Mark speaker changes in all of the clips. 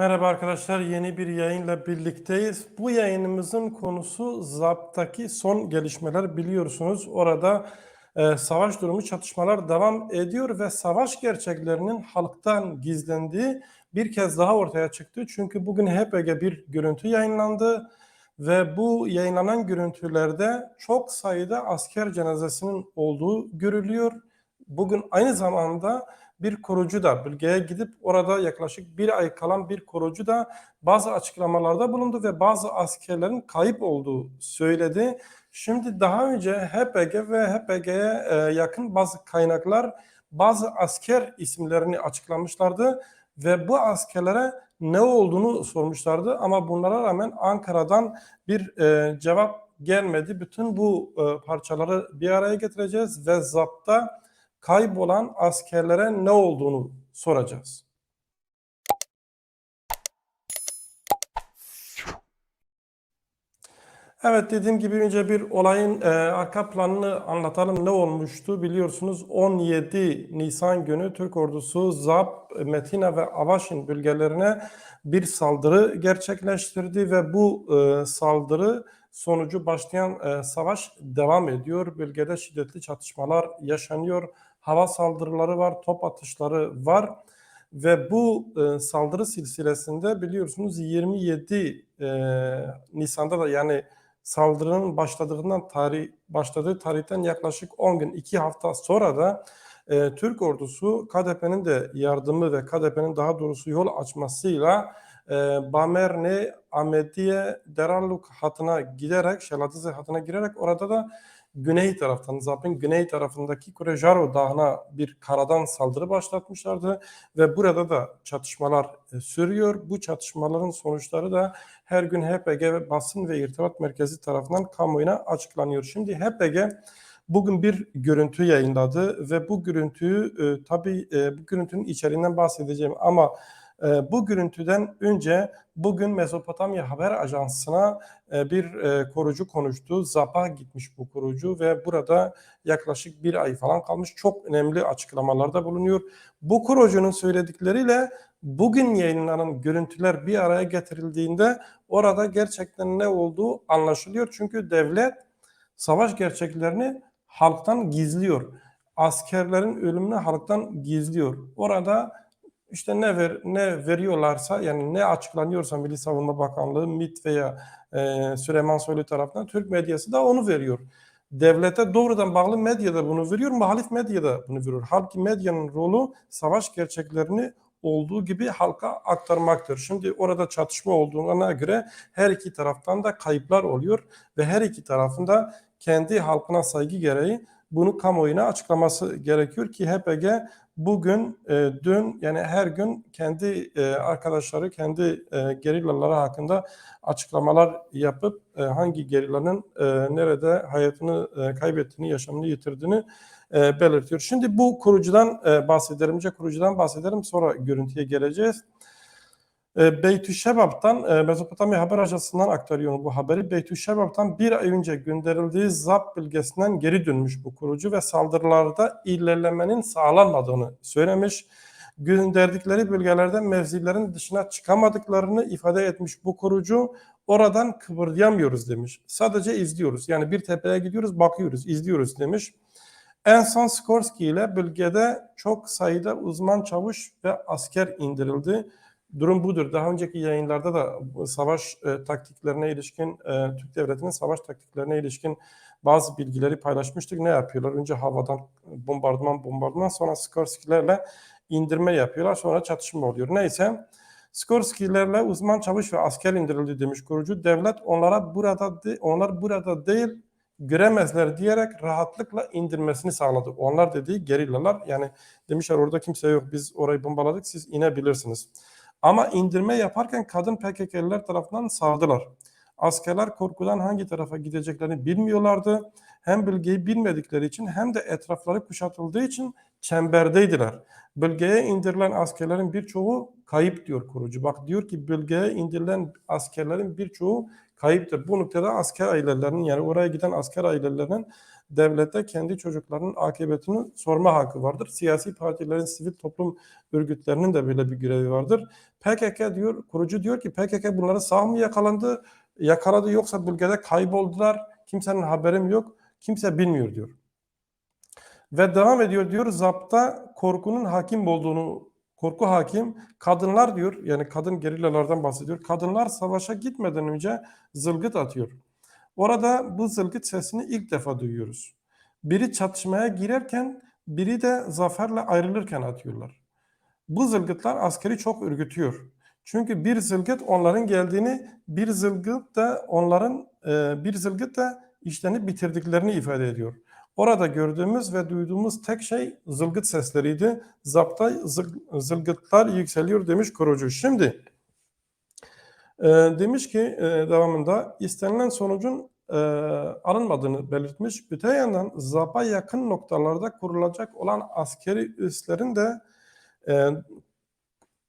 Speaker 1: Merhaba arkadaşlar, yeni bir yayınla birlikteyiz. Bu yayınımızın konusu ZAP'taki son gelişmeler biliyorsunuz. Orada e, savaş durumu, çatışmalar devam ediyor ve savaş gerçeklerinin halktan gizlendiği bir kez daha ortaya çıktı. Çünkü bugün HPG bir görüntü yayınlandı ve bu yayınlanan görüntülerde çok sayıda asker cenazesinin olduğu görülüyor. Bugün aynı zamanda bir korucu da bölgeye gidip orada yaklaşık bir ay kalan bir korucu da bazı açıklamalarda bulundu ve bazı askerlerin kayıp olduğu söyledi. Şimdi daha önce HPG ve HPG'ye e, yakın bazı kaynaklar bazı asker isimlerini açıklamışlardı ve bu askerlere ne olduğunu sormuşlardı ama bunlara rağmen Ankara'dan bir e, cevap gelmedi. Bütün bu e, parçaları bir araya getireceğiz ve zapta kaybolan askerlere ne olduğunu soracağız. Evet dediğim gibi önce bir olayın e, arka planını anlatalım. Ne olmuştu biliyorsunuz 17 Nisan günü Türk ordusu Zap, Metina ve Avaşin bölgelerine bir saldırı gerçekleştirdi ve bu e, saldırı sonucu başlayan e, savaş devam ediyor. Bölgede şiddetli çatışmalar yaşanıyor hava saldırıları var, top atışları var ve bu e, saldırı silsilesinde biliyorsunuz 27 e, Nisan'da da yani saldırının başladığından tarih başladığı tarihten yaklaşık 10 gün 2 hafta sonra da e, Türk ordusu KDP'nin de yardımı ve KDP'nin daha doğrusu yol açmasıyla e, Bamerne, Ahmediye, Deralluk hatına giderek, Şelatize hatına girerek orada da güney taraftan, Zap'ın güney tarafındaki Kurejaro Dağı'na bir karadan saldırı başlatmışlardı ve burada da çatışmalar e, sürüyor. Bu çatışmaların sonuçları da her gün HPG basın ve irtibat merkezi tarafından kamuoyuna açıklanıyor. Şimdi HPG bugün bir görüntü yayınladı ve bu görüntüyü e, tabii e, bu görüntünün içeriğinden bahsedeceğim ama bu görüntüden önce bugün Mezopotamya Haber Ajansı'na e, bir e, korucu konuştu. Zap'a gitmiş bu korucu ve burada yaklaşık bir ay falan kalmış. Çok önemli açıklamalarda bulunuyor. Bu korucunun söyledikleriyle bugün yayınlanan görüntüler bir araya getirildiğinde orada gerçekten ne olduğu anlaşılıyor. Çünkü devlet savaş gerçeklerini halktan gizliyor. Askerlerin ölümünü halktan gizliyor. Orada işte ne ver, ne veriyorlarsa yani ne açıklanıyorsa Milli Savunma Bakanlığı, MİT veya e, Süleyman Soylu tarafından Türk medyası da onu veriyor. Devlete doğrudan bağlı medya da bunu veriyor, muhalif medya da bunu veriyor. Halbuki medyanın rolü savaş gerçeklerini olduğu gibi halka aktarmaktır. Şimdi orada çatışma olduğuna göre her iki taraftan da kayıplar oluyor ve her iki tarafında kendi halkına saygı gereği bunu kamuoyuna açıklaması gerekiyor ki HPG bugün, e, dün yani her gün kendi e, arkadaşları, kendi e, gerillaları hakkında açıklamalar yapıp e, hangi gerillanın e, nerede hayatını e, kaybettiğini, yaşamını yitirdiğini e, belirtiyor. Şimdi bu kurucudan e, bahsedelim, kurucudan bahsedelim sonra görüntüye geleceğiz. E, Beytü Şebap'tan e, Mezopotamya Haber Ajansı'ndan aktarıyor bu haberi. Beytü Şebap'tan bir ay önce gönderildiği ZAP bölgesinden geri dönmüş bu kurucu ve saldırılarda ilerlemenin sağlanmadığını söylemiş. Gönderdikleri bölgelerde mevzilerin dışına çıkamadıklarını ifade etmiş bu kurucu. Oradan kıpırdayamıyoruz demiş. Sadece izliyoruz. Yani bir tepeye gidiyoruz, bakıyoruz, izliyoruz demiş. En son Skorsky ile bölgede çok sayıda uzman çavuş ve asker indirildi. Durum budur. Daha önceki yayınlarda da savaş e, taktiklerine ilişkin, e, Türk Devleti'nin savaş taktiklerine ilişkin bazı bilgileri paylaşmıştık. Ne yapıyorlar? Önce havadan bombardıman bombardıman sonra Skorsky'lerle indirme yapıyorlar. Sonra çatışma oluyor. Neyse Skorsky'lerle uzman çavuş ve asker indirildi demiş kurucu. Devlet onlara burada de, onlar burada değil göremezler diyerek rahatlıkla indirmesini sağladı. Onlar dediği gerillalar yani demişler orada kimse yok biz orayı bombaladık siz inebilirsiniz. Ama indirme yaparken kadın PKK'liler tarafından sardılar. Askerler korkudan hangi tarafa gideceklerini bilmiyorlardı. Hem bölgeyi bilmedikleri için hem de etrafları kuşatıldığı için çemberdeydiler. Bölgeye indirilen askerlerin birçoğu kayıp diyor kurucu. Bak diyor ki bölgeye indirilen askerlerin birçoğu kayıptır. Bu noktada asker ailelerinin yani oraya giden asker ailelerinin devlette kendi çocuklarının akıbetini sorma hakkı vardır. Siyasi partilerin, sivil toplum örgütlerinin de böyle bir görevi vardır. PKK diyor, kurucu diyor ki PKK bunları sağ mı yakalandı, yakaladı yoksa bölgede kayboldular, kimsenin haberim yok, kimse bilmiyor diyor. Ve devam ediyor diyor zapta korkunun hakim olduğunu korku hakim. Kadınlar diyor yani kadın gerillalardan bahsediyor. Kadınlar savaşa gitmeden önce zılgıt atıyor. Orada bu zılgıt sesini ilk defa duyuyoruz. Biri çatışmaya girerken biri de zaferle ayrılırken atıyorlar. Bu zılgıtlar askeri çok ürkütüyor. Çünkü bir zılgıt onların geldiğini, bir zılgıt da onların e, bir zılgıt da işlerini bitirdiklerini ifade ediyor. Orada gördüğümüz ve duyduğumuz tek şey zılgıt sesleriydi. Zapta zıl- zılgıtlar yükseliyor demiş kurucu. Şimdi e, demiş ki e, devamında istenilen sonucun e, alınmadığını belirtmiş. Öte yandan ZAP'a yakın noktalarda kurulacak olan askeri üslerin de e,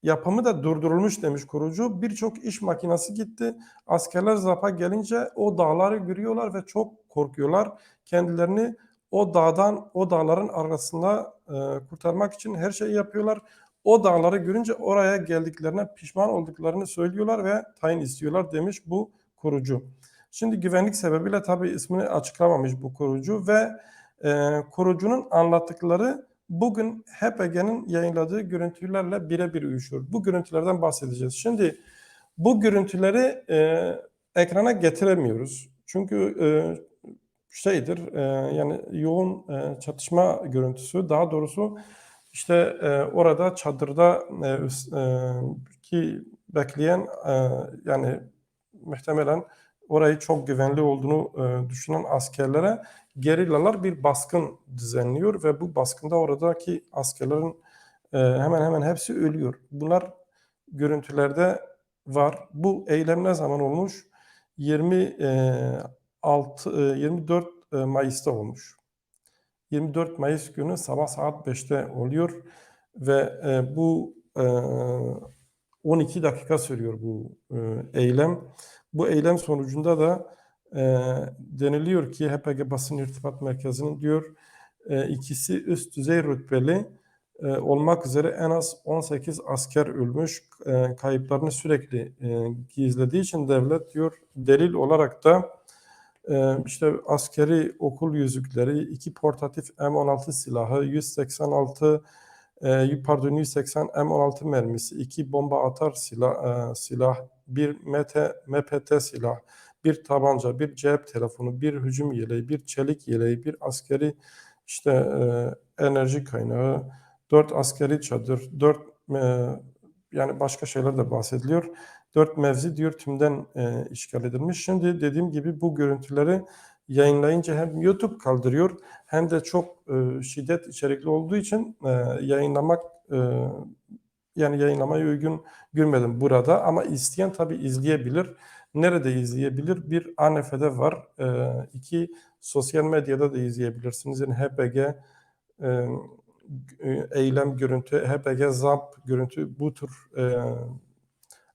Speaker 1: yapımı da durdurulmuş demiş kurucu. Birçok iş makinesi gitti. Askerler ZAP'a gelince o dağları görüyorlar ve çok korkuyorlar. Kendilerini o dağdan, o dağların arasında e, kurtarmak için her şeyi yapıyorlar. O dağları görünce oraya geldiklerine pişman olduklarını söylüyorlar ve tayin istiyorlar demiş bu kurucu. Şimdi güvenlik sebebiyle tabii ismini açıklamamış bu kurucu ve e, kurucunun anlattıkları bugün HPG'nin yayınladığı görüntülerle birebir uyuşuyor. Bu görüntülerden bahsedeceğiz. Şimdi bu görüntüleri e, ekrana getiremiyoruz. Çünkü e, şeydir e, yani yoğun e, çatışma görüntüsü daha doğrusu işte e, orada çadırda e, e, ki bekleyen e, yani muhtemelen orayı çok güvenli olduğunu e, düşünen askerlere gerillalar bir baskın düzenliyor ve bu baskında oradaki askerlerin e, hemen hemen hepsi ölüyor. Bunlar görüntülerde var. Bu eylem ne zaman olmuş? 26 e, 24 e, Mayıs'ta olmuş. 24 Mayıs günü sabah saat 5'te oluyor ve bu e, 12 dakika sürüyor bu eylem. Bu eylem sonucunda da e, deniliyor ki HPG Basın İrtibat Merkezi'nin diyor e, ikisi üst düzey rütbeli e, olmak üzere en az 18 asker ölmüş. E, kayıplarını sürekli e, gizlediği için devlet diyor delil olarak da e, işte askeri okul yüzükleri, iki portatif M16 silahı, 186 e, pardon 180 M16 mermisi, iki bomba atar silah, e, silah bir MT, MPT silah, bir tabanca, bir cep telefonu, bir hücum yeleği, bir çelik yeleği, bir askeri işte e, enerji kaynağı, dört askeri çadır, dört e, yani başka şeyler de bahsediliyor. Dört mevzi diyor tümden e, işgal edilmiş. Şimdi dediğim gibi bu görüntüleri yayınlayınca hem YouTube kaldırıyor hem de çok e, şiddet içerikli olduğu için e, yayınlamak e, yani yayınlamaya uygun görmedim burada ama isteyen tabii izleyebilir. Nerede izleyebilir? Bir ANF'de var. E, iki sosyal medyada da izleyebilirsiniz. Yani HPG e, eylem görüntü, HPG ZAP görüntü bu tür e,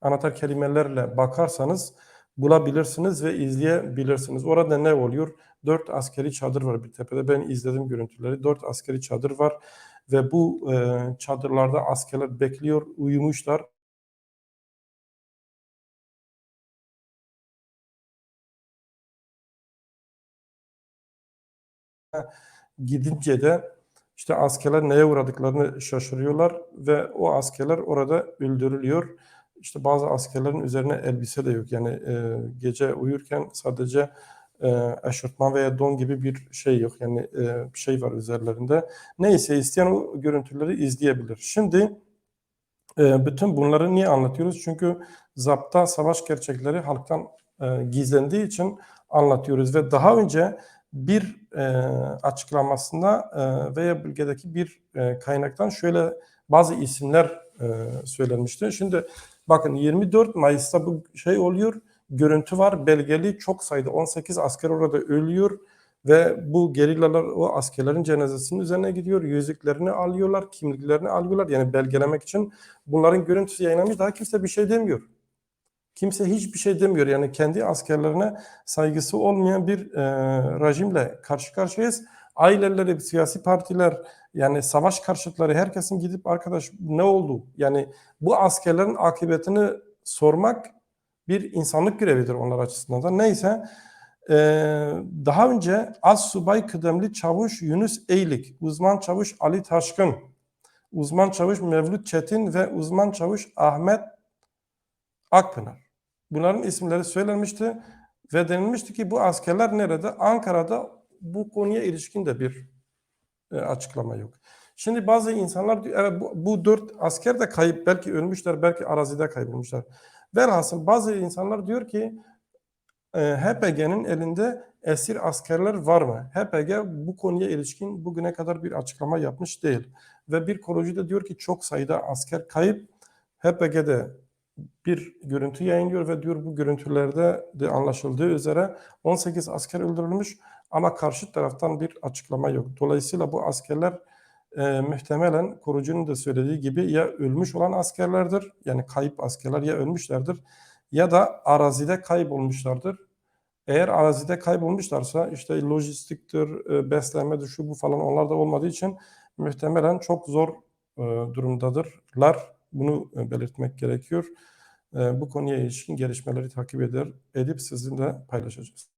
Speaker 1: anahtar kelimelerle bakarsanız bulabilirsiniz ve izleyebilirsiniz. Orada ne oluyor? Dört askeri çadır var bir tepede. Ben izledim görüntüleri. Dört askeri çadır var ve bu e, çadırlarda askerler bekliyor, uyumuşlar. Gidince de işte askerler neye uğradıklarını şaşırıyorlar ve o askerler orada öldürülüyor. İşte bazı askerlerin üzerine elbise de yok. Yani e, gece uyurken sadece e, eşofman veya don gibi bir şey yok. Yani e, bir şey var üzerlerinde. Neyse isteyen o görüntüleri izleyebilir. Şimdi e, bütün bunları niye anlatıyoruz? Çünkü zapta savaş gerçekleri halktan e, gizlendiği için anlatıyoruz ve daha önce bir e, açıklamasında e, veya bölgedeki bir e, kaynaktan şöyle bazı isimler e, söylenmişti. Şimdi bakın 24 Mayıs'ta bu şey oluyor. Görüntü var, belgeli çok sayıda 18 asker orada ölüyor ve bu gerillalar o askerlerin cenazesinin üzerine gidiyor. Yüzüklerini alıyorlar, kimliklerini alıyorlar. Yani belgelemek için bunların görüntüsü yayınlanmış. Daha kimse bir şey demiyor. kimse hiçbir şey demiyor. Yani kendi askerlerine saygısı olmayan bir e, rejimle karşı karşıyayız. Aileleri, siyasi partiler, yani savaş karşıtları herkesin gidip arkadaş ne oldu? Yani bu askerlerin akıbetini sormak bir insanlık görevidir onlar açısından da. Neyse e, daha önce Az Subay Kıdemli Çavuş Yunus Eylik, uzman çavuş Ali Taşkın, uzman çavuş Mevlüt Çetin ve uzman çavuş Ahmet Akpınar. Bunların isimleri söylenmişti ve denilmişti ki bu askerler nerede? Ankara'da bu konuya ilişkin de bir e, açıklama yok. Şimdi bazı insanlar diyor, evet bu, bu dört asker de kayıp, belki ölmüşler, belki arazide kaybolmuşlar. Velhasıl bazı insanlar diyor ki e, HPG'nin elinde esir askerler var mı? HPG bu konuya ilişkin bugüne kadar bir açıklama yapmış değil. Ve bir korucu da diyor ki çok sayıda asker kayıp. HPG'de bir görüntü yayınlıyor ve diyor bu görüntülerde de anlaşıldığı üzere 18 asker öldürülmüş ama karşı taraftan bir açıklama yok. Dolayısıyla bu askerler e, muhtemelen korucunun da söylediği gibi ya ölmüş olan askerlerdir yani kayıp askerler ya ölmüşlerdir ya da arazide kaybolmuşlardır. Eğer arazide kaybolmuşlarsa işte lojistiktir, e, beslenmedir, şu bu falan onlar da olmadığı için muhtemelen çok zor e, durumdadırlar. Bunu e, belirtmek gerekiyor. E, bu konuya ilişkin gelişmeleri takip eder, edip sizinle paylaşacağız.